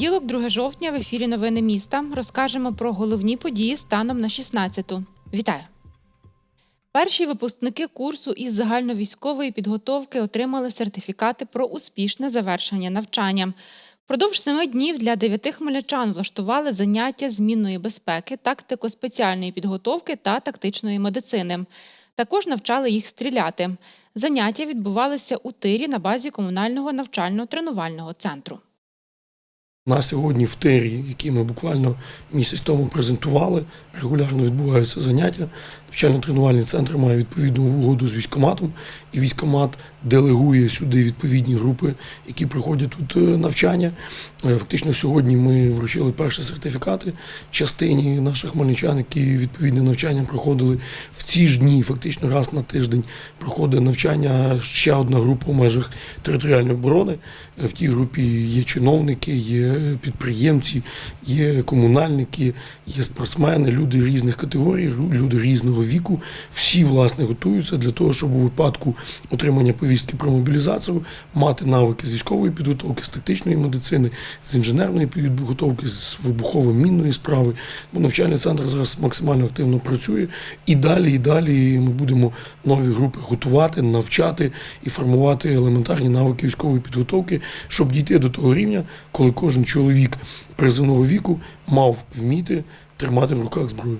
Понеділок, 2 жовтня, в ефірі Новини міста розкажемо про головні події станом на 16-ту. Вітаю! Перші випускники курсу із загальновійськової підготовки отримали сертифікати про успішне завершення навчання. Впродовж семи днів для дев'яти хмельничан влаштували заняття змінної безпеки, тактико-спеціальної підготовки та тактичної медицини. Також навчали їх стріляти. Заняття відбувалися у тирі на базі комунального навчально-тренувального центру. На сьогодні в тирі, які ми буквально місяць тому презентували, регулярно відбуваються заняття. Навчально-тренувальний центр має відповідну угоду з військоматом, і військомат делегує сюди відповідні групи, які проходять тут е, навчання. Е, Фактично сьогодні ми вручили перші сертифікати частині наших хмельничан, які відповідне навчання проходили в ці ж дні, фактично раз на тиждень проходить навчання ще одна група в межах територіальної оборони. Е, В тій групі є чиновники, є підприємці, є комунальники, є спортсмени, люди різних категорій, люди різного віку. Всі власне готуються для того, щоб у випадку отримання повістки про мобілізацію мати навики з військової підготовки, з тактичної медицини, з інженерної підготовки, з вибухово-мінної справи. Бо навчальний центр зараз максимально активно працює. І далі, і далі ми будемо нові групи готувати, навчати і формувати елементарні навики військової підготовки, щоб дійти до того рівня, коли кожен чоловік призовного віку мав вміти тримати в руках зброю.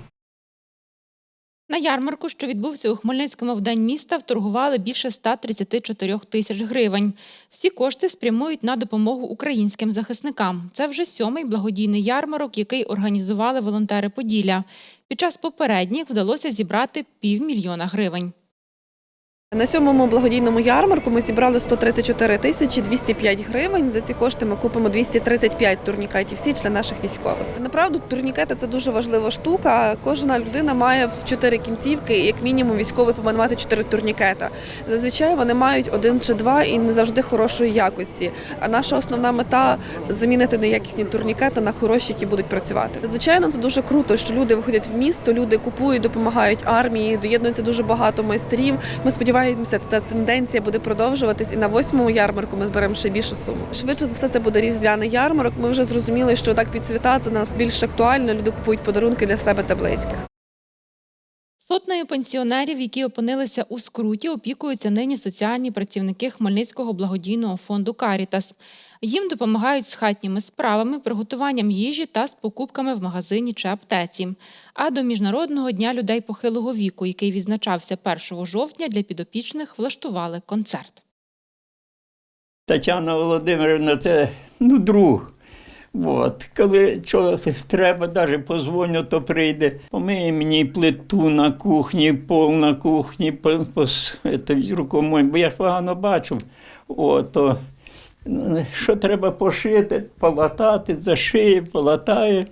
На ярмарку, що відбувся у Хмельницькому в день міста, вторгували більше 134 тисяч гривень. Всі кошти спрямують на допомогу українським захисникам. Це вже сьомий благодійний ярмарок, який організували волонтери Поділля. Під час попередніх вдалося зібрати півмільйона гривень. На сьомому благодійному ярмарку ми зібрали 134 тисячі 205 гривень. За ці кошти ми купимо 235 турнікетів Січ для наших військових. Направду, турнікети це дуже важлива штука. Кожна людина має в чотири кінцівки, як мінімум, військовий повинен мати чотири турнікета. Зазвичай вони мають один чи два і не завжди хорошої якості. А наша основна мета замінити неякісні турнікети на хороші, які будуть працювати. Звичайно, це дуже круто, що люди виходять в місто, люди купують, допомагають армії, доєднується дуже багато майстрів. Ми сподіваємося, та тенденція буде продовжуватись, і на восьмому ярмарку ми зберемо ще більшу суму. Швидше за все, це буде різдвяний ярмарок. Ми вже зрозуміли, що так під нас більш актуально. Люди купують подарунки для себе та близьких. Сотнею пенсіонерів, які опинилися у скруті, опікуються нині соціальні працівники Хмельницького благодійного фонду Карітас. Їм допомагають з хатніми справами, приготуванням їжі та з покупками в магазині чи аптеці. А до Міжнародного дня людей похилого віку, який відзначався 1 жовтня, для підопічних влаштували концерт. Тетяна Володимирівна це ну, друг. От. Коли що треба, навіть позвоню, то прийде. Помиє мені плиту на кухні, пол на кухні, по, по, бо я ж погано бачив. От, то, ну, що треба пошити, полатати, зашиє, полатає.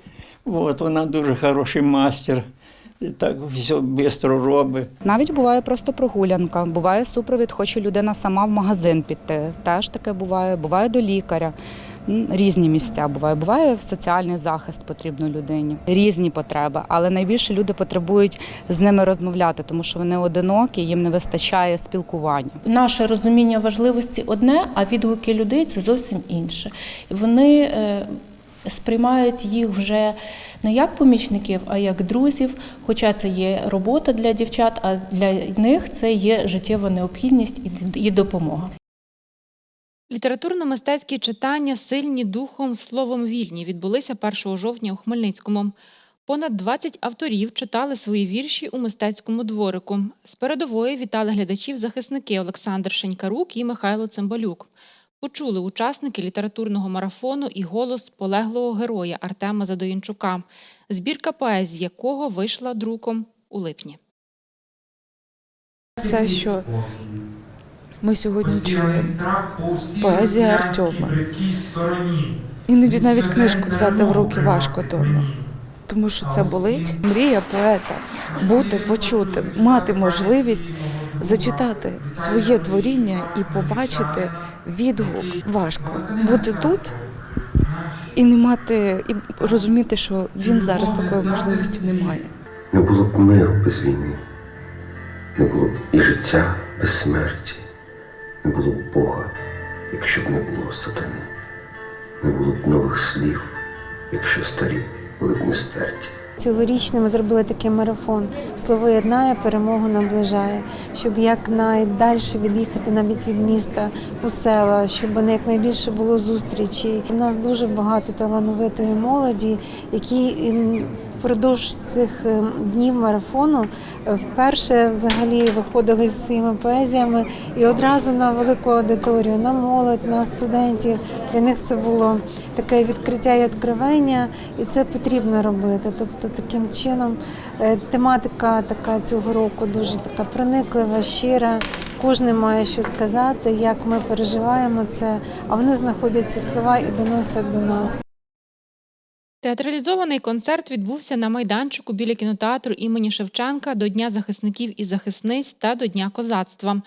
От, вона дуже хороший мастер. І так все швидко робить. Навіть буває просто прогулянка, буває супровід, хоче людина сама в магазин піти. Теж таке буває, буває до лікаря. Різні місця буває. Буває соціальний захист потрібно людині, різні потреби, але найбільше люди потребують з ними розмовляти, тому що вони одинокі, їм не вистачає спілкування. Наше розуміння важливості одне, а відгуки людей це зовсім інше. Вони е, сприймають їх вже не як помічників, а як друзів. Хоча це є робота для дівчат, а для них це є життєва необхідність і допомога. Літературно-мистецькі читання сильні духом, словом вільні відбулися 1 жовтня у Хмельницькому. Понад 20 авторів читали свої вірші у мистецькому дворику. З передової вітали глядачів захисники Олександр Шенькарук і Михайло Цимбалюк. Почули учасники літературного марафону і голос полеглого героя Артема Задоїнчука, збірка поезії якого вийшла друком у липні. Все, що ми сьогодні чуємо. Поезія Артема. Іноді навіть книжку взяти в руки важко дома. Тому що це болить. Мрія поета бути, почути, мати можливість зачитати своє творіння і побачити відгук. Важко бути тут і не мати, і розуміти, що він зараз такої можливості не має. Не було б миру без війни, не було б і життя без смерті, не було б Бога, якщо б не було сатани. не було б нових слів, якщо старі були б не стерті. Цьогорічно ми зробили такий марафон. Слово єднає, перемогу наближає, щоб якнайдальше від'їхати навіть від міста у села, щоб якнайбільше було зустрічей. У нас дуже багато талановитої молоді, які впродовж цих ем, днів марафону е, вперше взагалі виходили зі своїми поезіями і одразу на велику аудиторію, на молодь, на студентів. Для них це було таке відкриття і відкривання, і це потрібно робити. Тобто таким чином е, тематика така цього року дуже така прониклива, щира. Кожен має що сказати, як ми переживаємо це, а вони знаходять ці слова і доносять до нас. Театралізований концерт відбувся на майданчику біля кінотеатру імені Шевченка до Дня захисників і захисниць та до Дня козацтва.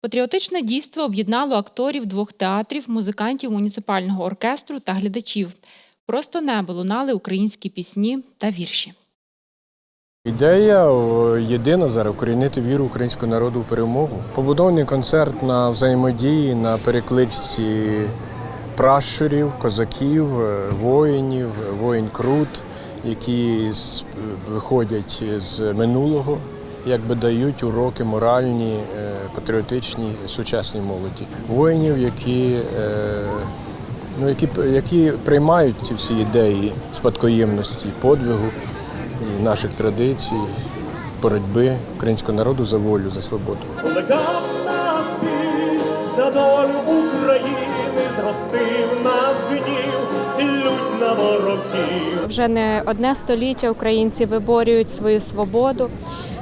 Патріотичне дійство об'єднало акторів двох театрів, музикантів муніципального оркестру та глядачів. Просто небо лунали українські пісні та вірші. Ідея єдина зараз укорінити віру українського народу в перемогу. Побудований концерт на взаємодії, на перекличці пращурів, козаків, е, воїнів, е, воїн Крут, які виходять з минулого, якби дають уроки моральні, е, патріотичні сучасній молоді. Воїнів, які, е, ну, які, які приймають ці всі ідеї спадкоємності, подвигу і наших традицій, боротьби українського народу за волю, за свободу. За долю України, зростив нас гнів і лють на ворогів. Вже не одне століття українці виборюють свою свободу,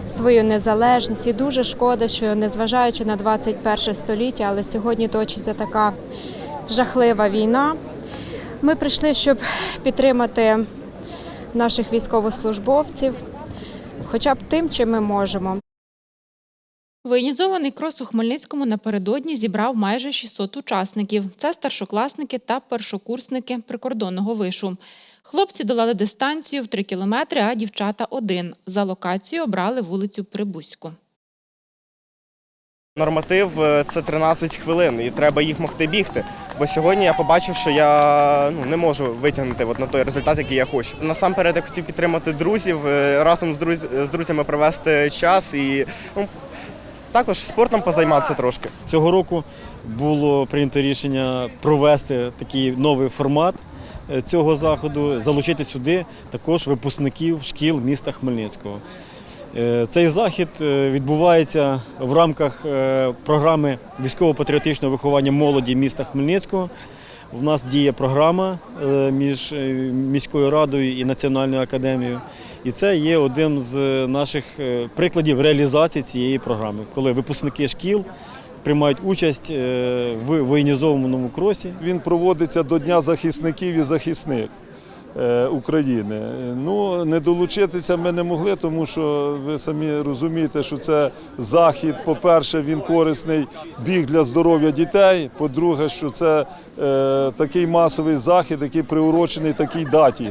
свою незалежність. І дуже шкода, що незважаючи на 21 століття, але сьогодні точиться така жахлива війна. Ми прийшли, щоб підтримати наших військовослужбовців, хоча б тим, чим ми можемо. Воєнізований крос у Хмельницькому напередодні зібрав майже 600 учасників. Це старшокласники та першокурсники прикордонного вишу. Хлопці долали дистанцію в 3 кілометри, а дівчата – один. За локацією обрали вулицю Прибузьку. Норматив е, це 13 хвилин, і треба їх могти бігти. Бо сьогодні я побачив, що я ну, не можу витягнути от на той результат, який я хочу. Насамперед я хотів підтримати друзів, е, разом з, друз... з друзями провести час і ну, також спортом позайматися трошки. Цього року було прийнято рішення провести такий новий формат е, цього заходу, залучити сюди також випускників шкіл міста Хмельницького. Е, Цей захід е, відбувається в рамках програми військово-патріотичного виховання молоді міста Хмельницького. У нас діє програма між міською радою і національною академією. І це є одним з наших е, прикладів реалізації цієї програми, коли випускники шкіл приймають участь е, в воєнізованому кросі. Він проводиться до Дня захисників і захисник е, України. Ну, не долучитися ми не могли, тому що ви самі розумієте, що це захід, по-перше, він корисний біг для здоров'я дітей. По-друге, що це е, такий масовий захід, який приурочений такій даті.